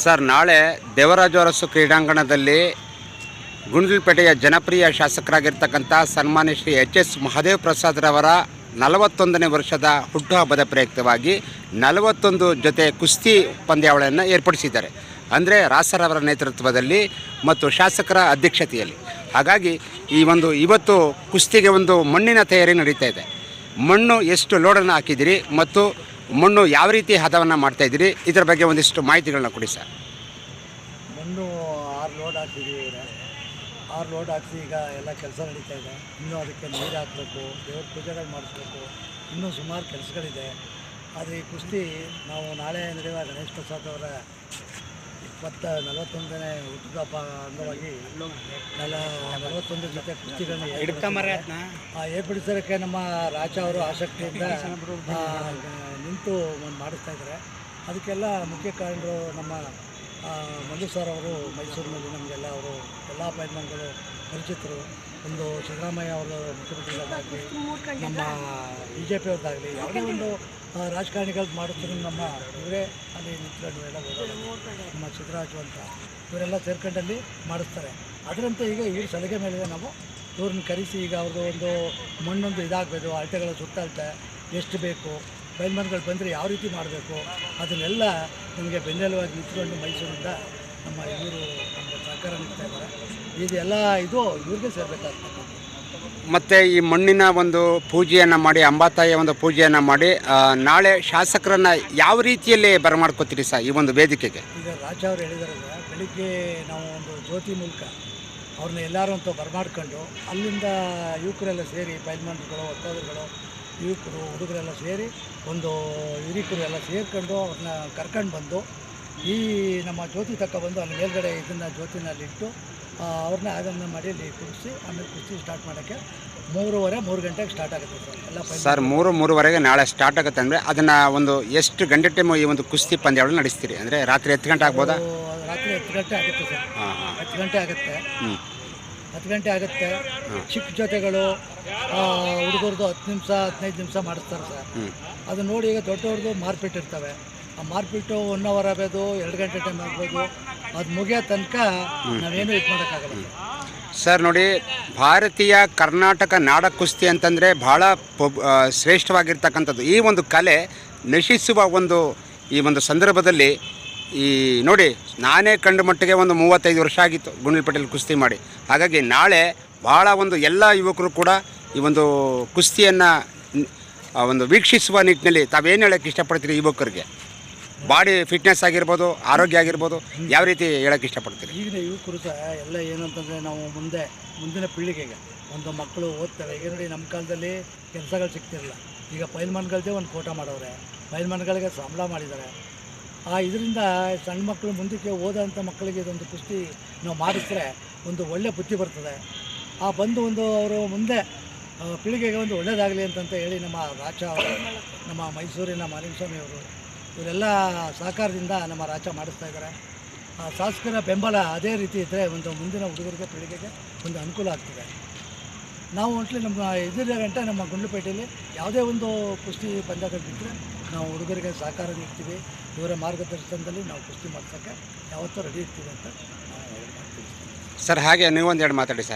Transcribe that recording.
Sir, ನಾಳೆ ದೇವರಾಜು ಅರಸು ಕ್ರೀಡಾಂಗಣದಲ್ಲಿ ಗುಂಡ್ಲುಪೇಟೆಯ ಜನಪ್ರಿಯ ಶಾಸಕರಾಗಿರ್ತಕ್ಕಂಥ ಸನ್ಮಾನ್ಯ ಶ್ರೀ ಎಚ್ ಎಸ್ ಮಹಾದೇವ ಪ್ರಸಾದ್ರವರ ನಲವತ್ತೊಂದನೇ ವರ್ಷದ ಹುಟ್ಟುಹಬ್ಬದ ಪ್ರಯುಕ್ತವಾಗಿ ನಲವತ್ತೊಂದು ಜೊತೆ ಕುಸ್ತಿ ಪಂದ್ಯಾವಳಿಯನ್ನು ಏರ್ಪಡಿಸಿದ್ದಾರೆ. ಅಂದರೆ ರಾಸರವರ ನೇತೃತ್ವದಲ್ಲಿ ಮತ್ತು ಶಾಸಕರ ಅಧ್ಯಕ್ಷತೆಯಲ್ಲಿ. ಹಾಗಾಗಿ ಈ ಒಂದು ಇವತ್ತು ಕುಸ್ತಿಗೆ ಒಂದು ಮಣ್ಣಿನ ತಯಾರಿ ನಡೀತಾ ಇದೆ. ಮಣ್ಣು ಎಷ್ಟು ಲೋಡನ್ನು ಹಾಕಿದಿರಿ ಮತ್ತು ಮಣ್ಣು ಯಾವ ರೀತಿ ಹದವನ್ನು ಮಾಡ್ತಾ ಇದ್ದೀರಿ? ಇದರ ಬಗ್ಗೆ ಒಂದಿಷ್ಟು ಮಾಹಿತಿಗಳನ್ನ ಕೊಡಿ ಸರ್. ಮಣ್ಣು ಆರು ಲೋಡ್ ಹಾಕ್ತಿದ್ದೀವಿ ಈಗ ಆರು ಲೋಡ್ ಹಾಕ್ಸಿ ಈಗ ಎಲ್ಲ ಕೆಲಸ ನಡೀತಾ ಇದೆ. ಇನ್ನೂ ಅದಕ್ಕೆ ನೀರು ಹಾಕಬೇಕು, ದೇವ್ರ ಪೂಜೆಗಳು ಮಾಡಿಸ್ಬೇಕು. ಇನ್ನೂ ಸುಮಾರು ಕೆಲಸಗಳಿದೆ. ಆದರೆ ಈ ಕುಸ್ತಿ ನಾವು ನಾಳೆ ನಡೆಯುವ ಗಣೇಶ್ ಪ್ರಸಾದ್ ಅವರ ಇಪ್ಪತ್ತ ನಲವತ್ತೊಂದನೇ ಹುಟ್ಟುಹಬ್ಬ ಅಂಗವಾಗಿ ನಲ ನಲವತ್ತೊಂದು ಜೊತೆ. ಆ ಏರ್ಪಡಿಸೋದಕ್ಕೆ ನಮ್ಮ ರಾಜ ಅವರು ಆಸಕ್ತಿಯಿಂದ ನಿಂತು ಒಂದು ಮಾಡಿಸ್ತಾ ಇದ್ದಾರೆ. ಅದಕ್ಕೆಲ್ಲ ಮುಖ್ಯ ಕಾರಣರು ನಮ್ಮ ಮಂಜು ಮಲ್ಲು ಸರ್ ಅವರು ಮೈಸೂರಿನಲ್ಲಿ ನಮಗೆಲ್ಲ ಅವರು ಎಲ್ಲ ಅಪಾಯಿಂಟ್ಮೆಂಟ್ಗಳು ಪರಿಚಿತರು. ಒಂದು ಸಿದ್ದರಾಮಯ್ಯ ಅವರು ಮುಖ್ಯಮಂತ್ರಿಗಳಾಗಲಿ ನಮ್ಮ ಬಿ ಜೆ ಪಿ ಅವ್ರದ್ದಾಗಲಿ ಯಾವುದೇ ಒಂದು ರಾಜಕಾರಣಿಗಳು ಮಾಡುತ್ತಿರೋ ನಮ್ಮ ಇವರೇ ಅಲ್ಲಿ ನಿಂತ್ಕೊಂಡು ಎಲ್ಲ ನಮ್ಮ ಸಿದ್ದರಾಜು ಅಂತ. ಇವರೆಲ್ಲ ಸೇರ್ಕೊಂಡಲ್ಲಿ ಮಾಡಿಸ್ತಾರೆ. ಅದರಂತೆ ಈಗ ಇವ್ರ ಸಲಿಗೆ ಮೇಲೆ ನಾವು. ಇವ್ರನ್ನ ಕರೆಸಿ ಈಗ ಅವ್ರದ್ದು ಒಂದು ಮಣ್ಣೊಂದು ಇದಾಗಬೇಕು, ಅಳತೆಗಳ ಸುತ್ತಳತೆ ಎಷ್ಟು ಬೇಕು ಬೈಲ್ಮನ್ಗಳು ಬಂದರೆ ಯಾವ ರೀತಿ ಮಾಡಬೇಕು, ಅದನ್ನೆಲ್ಲ ನಮಗೆ ಬೆನ್ನೆಲುವಾಗಿ ನಿಂತ್ಕೊಂಡು ಮೈಸೂರಿಂದ ನಮ್ಮ ಇವರು ನಮಗೆ ಸಹಕಾರ ನೀಡ್ತಾ ಇದ್ದಾರೆ. ಇದೆಲ್ಲ ಇದು ಇವ್ರಿಗೆ ಸೇರಬೇಕಾಗ್ತದೆ ಮತ್ತು ಈ ಮಣ್ಣಿನ ಒಂದು ಪೂಜೆಯನ್ನು ಮಾಡಿ, ಅಂಬಾತಾಯಿಯ ಒಂದು ಪೂಜೆಯನ್ನು ಮಾಡಿ ನಾಳೆ ಶಾಸಕರನ್ನು ಯಾವ ರೀತಿಯಲ್ಲಿ ಬರಮಾಡ್ಕೋತೀರಿ ಸರ್ ಈ ಒಂದು ವೇದಿಕೆಗೆ? ಈಗ ರಾಜ ಅವರು ಹೇಳಿದಾರೆ ಬೆಳಿಗ್ಗೆ ನಾವು ಒಂದು ಜ್ಯೋತಿ ಮೂಲಕ ಅವ್ರನ್ನ ಎಲ್ಲರೂ ಅಂತ ಬರಮಾಡ್ಕೊಂಡು, ಅಲ್ಲಿಂದ ಯುವಕರೆಲ್ಲ ಸೇರಿ ಬೈಲ್ಮಂಡ್ಗಳು ಒತ್ತಾದರುಗಳು ಯುವಕರು, ಹುಡುಗರೆಲ್ಲ ಸೇರಿ ಒಂದು ಹಿರಿಕರು ಎಲ್ಲ ಸೇರ್ಕೊಂಡು ಅವ್ರನ್ನ ಕರ್ಕೊಂಡು ಬಂದು, ಈ ನಮ್ಮ ಜ್ಯೋತಿ ತಕ್ಕ ಬಂದು ಅಲ್ಲಿ ಮೇಲ್ಗಡೆ ಇದನ್ನು ಜ್ಯೋತಿನಲ್ಲಿಟ್ಟು ಅವ್ರನ್ನ ಆಗಮನ ಮಾಡಿ ಅಲ್ಲಿ ಕುಡಿಸಿ ಆಮೇಲೆ ಕುಸ್ತಿ ಸ್ಟಾರ್ಟ್ ಮಾಡೋಕ್ಕೆ ಮೂರುವರೆ ಮೂರು ಗಂಟೆಗೆ ಸ್ಟಾರ್ಟ್ ಆಗುತ್ತೆ ಸರ್. ಎಲ್ಲ ಸರ್ ಮೂರು ಮೂರುವರೆಗೆ ನಾಳೆ ಸ್ಟಾರ್ಟ್ ಆಗುತ್ತೆ ಅಂದರೆ ಅದನ್ನು ಒಂದು ಎಷ್ಟು ಗಂಟೆ ಟೈಮು ಈ ಒಂದು ಕುಸ್ತಿ ಪಂದ್ಯಾವಳಿ ನಡೆಸ್ತೀರಿ? ಅಂದರೆ ರಾತ್ರಿ ಹತ್ತು ಗಂಟೆ ಆಗ್ಬೋದಾ? ರಾತ್ರಿ ಹತ್ತು ಗಂಟೆ ಆಗುತ್ತೆ ಸರ್. ಹತ್ತು ಗಂಟೆ ಆಗುತ್ತೆ. ಹ್ಞೂ ಹತ್ತು ಗಂಟೆ ಆಗುತ್ತೆ. ಚಿಕ್ಕ ಜೊತೆಗಳು ಹುಡುಗರದು ಹತ್ತು ನಿಮಿಷ ಹದಿನೈದು ನಿಮಿಷ ಮಾಡಿಸ್ತಾರೆ ಸರ್. ಹ್ಞೂ ಅದು ನೋಡಿ ಈಗ ದೊಡ್ಡವ್ರದ್ದು ಮಾರ್ಪೇಟ್ ಇರ್ತವೆ. ಆ ಮಾರ್ಪಿಟ್ಟು ಒನ್ ಅವರ್ ಆಗ್ಬೋದು, ಎರಡು ಗಂಟೆ ಟೈಮ್ ಆಗ್ಬೋದು, ಅದು ಮುಗಿಯೋ ತನಕ ನಾವೇನು ಇದು ಮಾಡೋಕ್ಕಾಗಲ್ಲ. ಸರ್. ನೋಡಿ, ಭಾರತೀಯ ಕರ್ನಾಟಕ ನಾಡ ಕುಸ್ತಿ ಅಂತಂದರೆ ಭಾಳ ಶ್ರೇಷ್ಠವಾಗಿರ್ತಕ್ಕಂಥದ್ದು. ಈ ಒಂದು ಕಲೆ ನಶಿಸುವ ಒಂದು, ಈ ಒಂದು ಸಂದರ್ಭದಲ್ಲಿ ಈ, ನೋಡಿ, ನಾನೇ ಕಂಡು ಮಟ್ಟಿಗೆ ಒಂದು ಮೂವತ್ತೈದು ವರ್ಷ ಆಗಿತ್ತು ಗುಂಡ್ಲುಪೇಟೆಯಲ್ಲಿ ಕುಸ್ತಿ ಮಾಡಿ. ಹಾಗಾಗಿ ನಾಳೆ ಭಾಳ ಒಂದು ಎಲ್ಲ ಯುವಕರು ಕೂಡ ಈ ಒಂದು ಕುಸ್ತಿಯನ್ನು ಒಂದು ವೀಕ್ಷಿಸುವ ನಿಟ್ಟಿನಲ್ಲಿ ತಾವೇನು ಹೇಳೋಕ್ಕೆ ಇಷ್ಟಪಡ್ತೀರಿ ಯುವಕರಿಗೆ? ಬಾಡಿ ಫಿಟ್ನೆಸ್ ಆಗಿರ್ಬೋದು, ಆರೋಗ್ಯ ಆಗಿರ್ಬೋದು, ಯಾವ ರೀತಿ ಹೇಳೋಕ್ಕೆ ಇಷ್ಟಪಡ್ತೀರಿ? ಈಗಿನ ಯುವಕರು ಸಹ ಎಲ್ಲ ಏನು ಅಂತಂದರೆ ನಾವು ಮುಂದೆ, ಮುಂದಿನ ಪೀಳಿಗೆಗೆ, ಒಂದು ಮಕ್ಕಳು ಓದ್ತಾರೆ, ಈಗ ನೋಡಿ ನಮ್ಮ ಕಾಲದಲ್ಲಿ ಕೆಲಸಗಳು ಸಿಗ್ತಿರಲಿಲ್ಲ. ಈಗ ಪೈಲ್ಮಾನ್ಗಳದ್ದೇ ಒಂದು ಕೋಟ ಮಾಡವ್ರೆ ಪೈಲ್ಮಾನ್ಗಳಿಗೆ ಸಂಬಳ ಮಾಡಿದ್ದಾರೆ. ಆ ಇದರಿಂದ ಸಣ್ಣ ಮಕ್ಕಳು ಮುಂದಕ್ಕೆ ಓದೋಂಥ ಮಕ್ಕಳಿಗೆ ಇದೊಂದು ಕುಸ್ತಿ ನಾವು ಮಾಡಿಸಿದ್ರೆ ಒಂದು ಒಳ್ಳೆ ಬುದ್ಧಿ ಬರ್ತದೆ. ಆ ಬಂದು ಒಂದು ಅವರು ಮುಂದೆ ಪೀಳಿಗೆಗೆ ಒಂದು ಒಳ್ಳೆಯದಾಗಲಿ ಅಂತಂತ ಹೇಳಿ ನಮ್ಮ ರಾಜ ನಮ್ಮ ಮೈಸೂರಿನ ಮಾಲಿಂಗಸ್ವಾಮಿ ಅವರು ಇವರೆಲ್ಲ ಸಹಕಾರದಿಂದ ನಮ್ಮ ರಾಜ್ಯ ಮಾಡಿಸ್ತಾ ಇದ್ದಾರೆ. ಆ ಶಾಸಕರ ಬೆಂಬಲ ಅದೇ ರೀತಿ ಇದ್ದರೆ ಒಂದು ಮುಂದಿನ ಹುಡುಗರಿಗೆ, ಪೀಳಿಗೆಗೆ ಒಂದು ಅನುಕೂಲ ಆಗ್ತದೆ. ನಾವು ಒಂಟ್ಲಿ ನಮ್ಮ ಇದರ ಗಂಟೆ ನಮ್ಮ ಗುಂಡ್ಲುಪೇಟೆಯಲ್ಲಿ ಯಾವುದೇ ಒಂದು ಕುಸ್ತಿ ಬಿದ್ದರೆ ನಾವು ಹುಡುಗರಿಗೆ ಸಹಕಾರ ನೀಡ್ತೀವಿ. ಇವರ ಮಾರ್ಗದರ್ಶನದಲ್ಲಿ ನಾವು ಕುಸ್ತಿ ಮಾಡ್ಸೋಕ್ಕೆ ಯಾವತ್ತೂ ರೆಡಿ ಇರ್ತೀವಿ ಅಂತ ಸರ್, ಹಾಗೆ ನೀವೊಂದೆರಡು ಮಾತಾಡಿ ಸರ್.